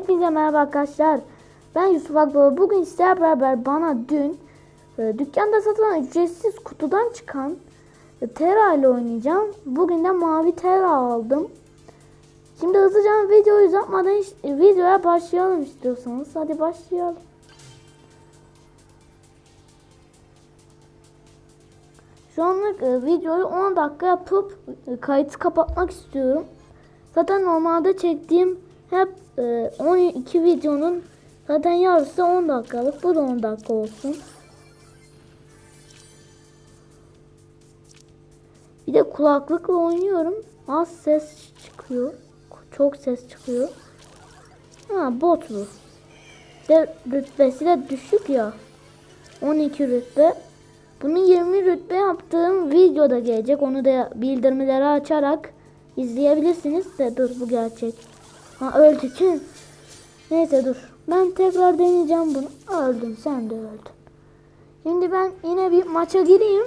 Hepinize merhaba arkadaşlar. Ben Yusuf Akbaba. Bugün sizlerle beraber bana dün e, dükkanda satılan ücretsiz kutudan çıkan e, Terra ile oynayacağım. Bugün de mavi Terra aldım. Şimdi hızlıca videoyu uzatmadan e, videoya başlayalım istiyorsanız. Hadi başlayalım. Şu anlık e, videoyu 10 dakika yapıp e, kayıtı kapatmak istiyorum. Zaten normalde çektiğim hep e, 12 videonun zaten yarısı 10 dakikalık. Bu da 10 dakika olsun. Bir de kulaklıkla oynuyorum. Az ses çıkıyor. Çok ses çıkıyor. Ha bot bu. De rütbesi de düşük ya. 12 rütbe. Bunu 20 rütbe yaptığım videoda gelecek. Onu da bildirimleri açarak izleyebilirsiniz de dur bu gerçek. Ha öldü kim? Neyse dur. Ben tekrar deneyeceğim bunu. Öldün sen de öldün. Şimdi ben yine bir maça gireyim.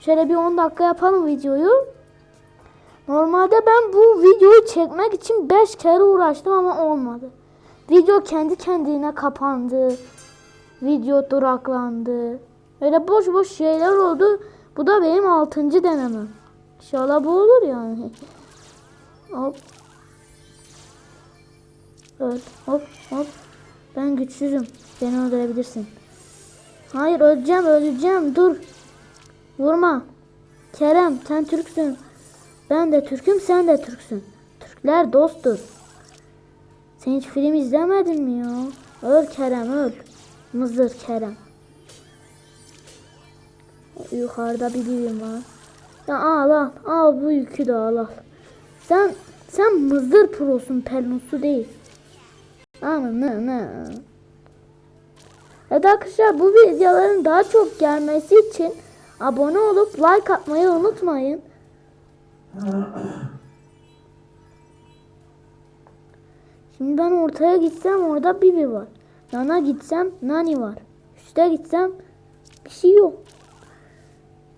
Şöyle bir 10 dakika yapalım videoyu. Normalde ben bu videoyu çekmek için 5 kere uğraştım ama olmadı. Video kendi kendine kapandı. Video duraklandı. Öyle boş boş şeyler oldu. Bu da benim 6. denemem. İnşallah bu olur yani. Hop. Öl. Hop hop. Ben güçsüzüm. Beni öldürebilirsin. Hayır öleceğim öleceğim. Dur. Vurma. Kerem sen Türksün. Ben de Türk'üm sen de Türksün. Türkler dosttur. Sen hiç film izlemedin mi ya? Öl Kerem öl. Mızır Kerem. Yukarıda bir birim var. Ya al al. Al bu yükü de al al. Sen sen mızır prosun pelnusu değil. Ne. Evet arkadaşlar bu videoların daha çok gelmesi için abone olup like atmayı unutmayın. Şimdi ben ortaya gitsem orada Bibi var. Yana gitsem Nani var. Üste gitsem bir şey yok.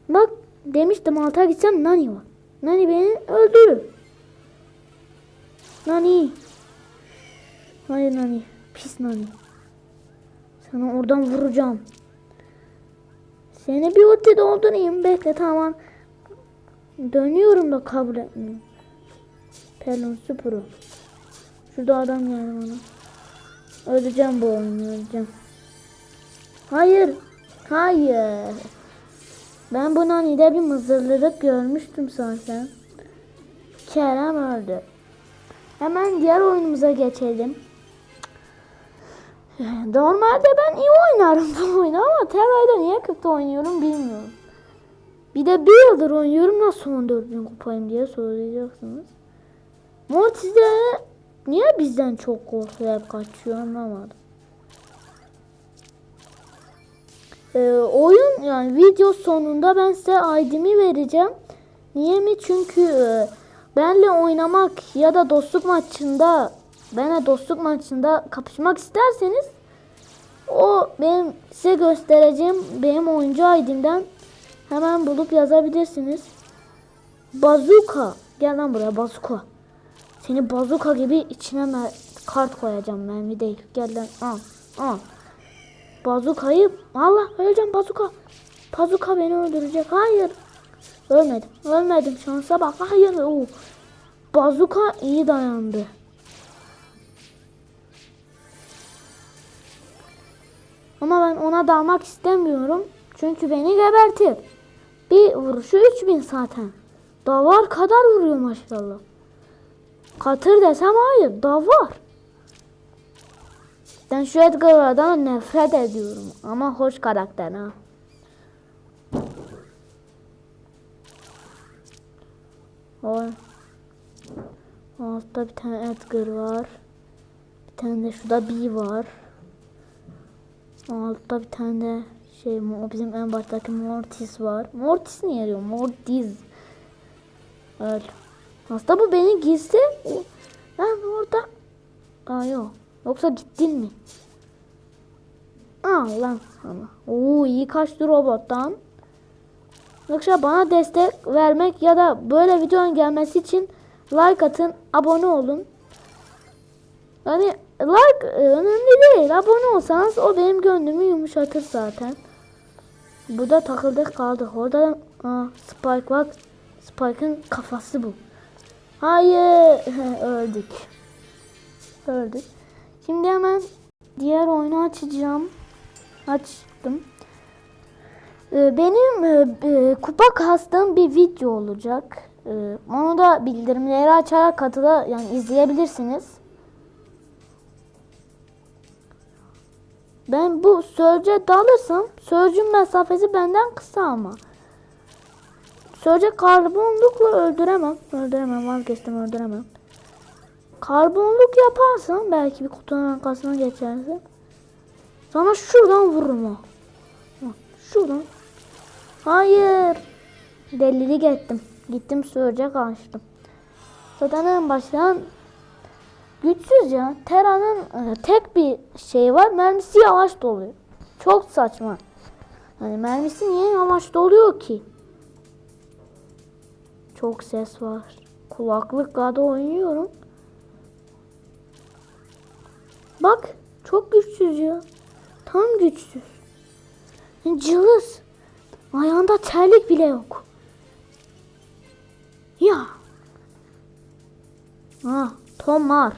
Bak demiştim alta gitsem Nani var. Nani beni öldürür. Nani. Hayır Nani. Pis Nani. Sana oradan vuracağım. Seni bir ulti doldurayım. Bekle tamam. Dönüyorum da kabul etmiyor. Pelon Pro. Şurada adam geldi bana. Öleceğim bu oyunu öleceğim. Hayır. Hayır. Ben bu Nani'de bir mızırlılık görmüştüm zaten. Kerem öldü. Hemen diğer oyunumuza geçelim. Normalde ben iyi oynarım bu oyunu ama Terra'da niye kötü oynuyorum bilmiyorum. Bir de bir yıldır oynuyorum nasıl 14 bin kupayım diye soracaksınız. Mortis'de niye bizden çok korkuyor hep kaçıyor anlamadım. Ee, oyun yani video sonunda ben size ID'mi vereceğim. Niye mi? Çünkü e, benle oynamak ya da dostluk maçında benle dostluk maçında kapışmak isterseniz o benim size göstereceğim benim oyuncu ID'mden hemen bulup yazabilirsiniz. Bazuka. Gel lan buraya bazuka. Seni bazuka gibi içine kart koyacağım mermi değil. Gel lan al al. Bazukayı Allah öleceğim bazuka. Bazuka beni öldürecek. Hayır. Ölmedim. Ölmedim. Şansa bak. Hayır. Oo. Bazuka iyi dayandı. Ama ben ona dalmak istemiyorum. Çünkü beni gebertir. Bir vuruşu 3000 zaten. Davar kadar vuruyor maşallah. Katır desem hayır. Davar. Ben şu Edgar'dan nefret ediyorum. Ama hoş karakter ha. Oy. Altta bir tane Edgar var. Bir tane de şurada B var. Altta bir tane de şey o bizim en baştaki Mortis var. Mortis niye diyor? Mortis. Öyle. Aslında bu beni gizli. Ben orada. Aa yok. Yoksa gittin mi? Aa lan sana. Oo iyi kaçtı robottan. Yoksa bana destek vermek ya da böyle videonun gelmesi için like atın, abone olun. Yani like e, önemli değil. Abone olsanız o benim gönlümü yumuşatır zaten. Burada takıldık kaldık. Orada aa, Spike bak. Spike'ın kafası bu. Hayır. Öldük. Öldük. Şimdi hemen diğer oyunu açacağım. Açtım. Ee, Benim e, e, kupa kastığım bir video olacak. Ee, Onu da bildirimleri açarak katıla yani izleyebilirsiniz. Ben bu sörce dalırsam sörcün mesafesi benden kısa ama. Sörce karbonlukla öldüremem. Öldüremem vazgeçtim öldüremem. Karbonluk yaparsam belki bir kutunun arkasına geçersin. Sana şuradan vururum. Bak, Şuradan. Hayır. Delilik ettim. Gittim sörce kaçtım. Zaten en baştan güçsüz ya. Tera'nın e, tek bir şeyi var. Mermisi yavaş doluyor. Çok saçma. Yani mermisi niye yavaş doluyor ki? Çok ses var. Kulaklıkla da oynuyorum. Bak çok güçsüz ya. Tam güçsüz. Cılız. Ayağında terlik bile yok. Ya. Ha, Tom var.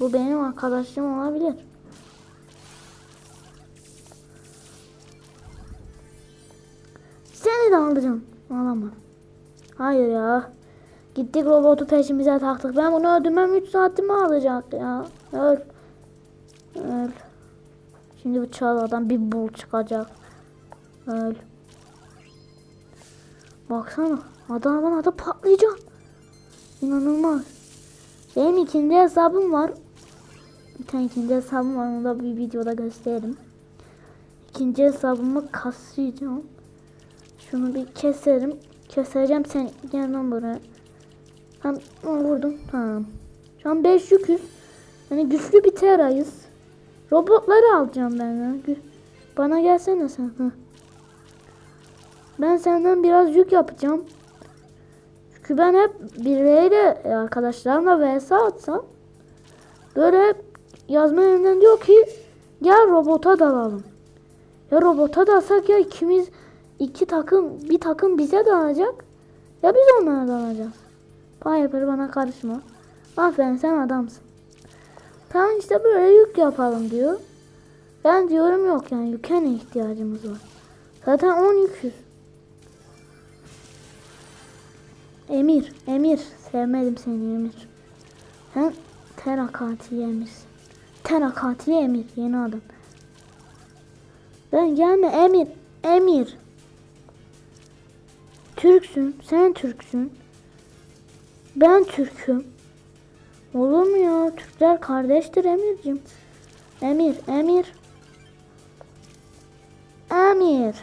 Bu benim arkadaşım olabilir. Seni de alacağım. Alamam. Hayır ya. Gittik robotu peşimize taktık. Ben bunu öldürmem 3 saatimi alacak ya. Öl. Öl. Şimdi bu çağlardan bir bul çıkacak. Öl. Baksana. Adamın adı patlayacak. İnanılmaz. Benim ikinci hesabım var. Bir tane ikinci hesabım var. Onu da bir videoda gösteririm. İkinci hesabımı kaslayacağım. Şunu bir keserim. Keseceğim sen gel lan buraya. Tamam vurdum. Tamam. Şu an 5 yüküz. Yani güçlü bir terayız. Robotları alacağım ben Bana gelsene sen. Ben senden biraz yük yapacağım. Çünkü ben hep bireyle arkadaşlarımla vs atsam böyle yazma yönünden diyor ki gel robota dalalım. Ya robota dalsak ya ikimiz iki takım bir takım bize dalacak ya biz onlara dalacağız. Piper bana karışma. Aferin sen adamsın. Tamam işte böyle yük yapalım diyor. Ben diyorum yok yani yüke ne ihtiyacımız var. Zaten 10 yüküz. Emir, Emir. Sevmedim seni Emir. Sen Tera katili Emir'sin. Tera katili Emir. Yeni adam. Ben gelme Emir. Emir. Türksün. Sen Türksün. Ben Türk'üm. Olur mu ya? Türkler kardeştir Emir'cim. Emir, Emir. Emir.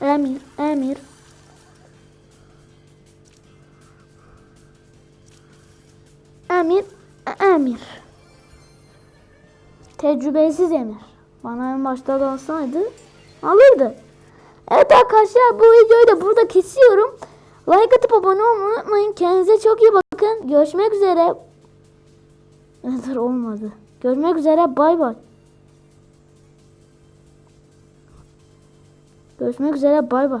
Emir, Emir. Emir, Emir. Tecrübesiz Emir. Bana en başta da olsaydı alırdı. Evet arkadaşlar bu videoyu da burada kesiyorum. Like atıp abone olmayı unutmayın. Kendinize çok iyi bakın. Görüşmek üzere. Dur olmadı. Görüşmek üzere. Bay bay. Görüşmek üzere. Bay bay.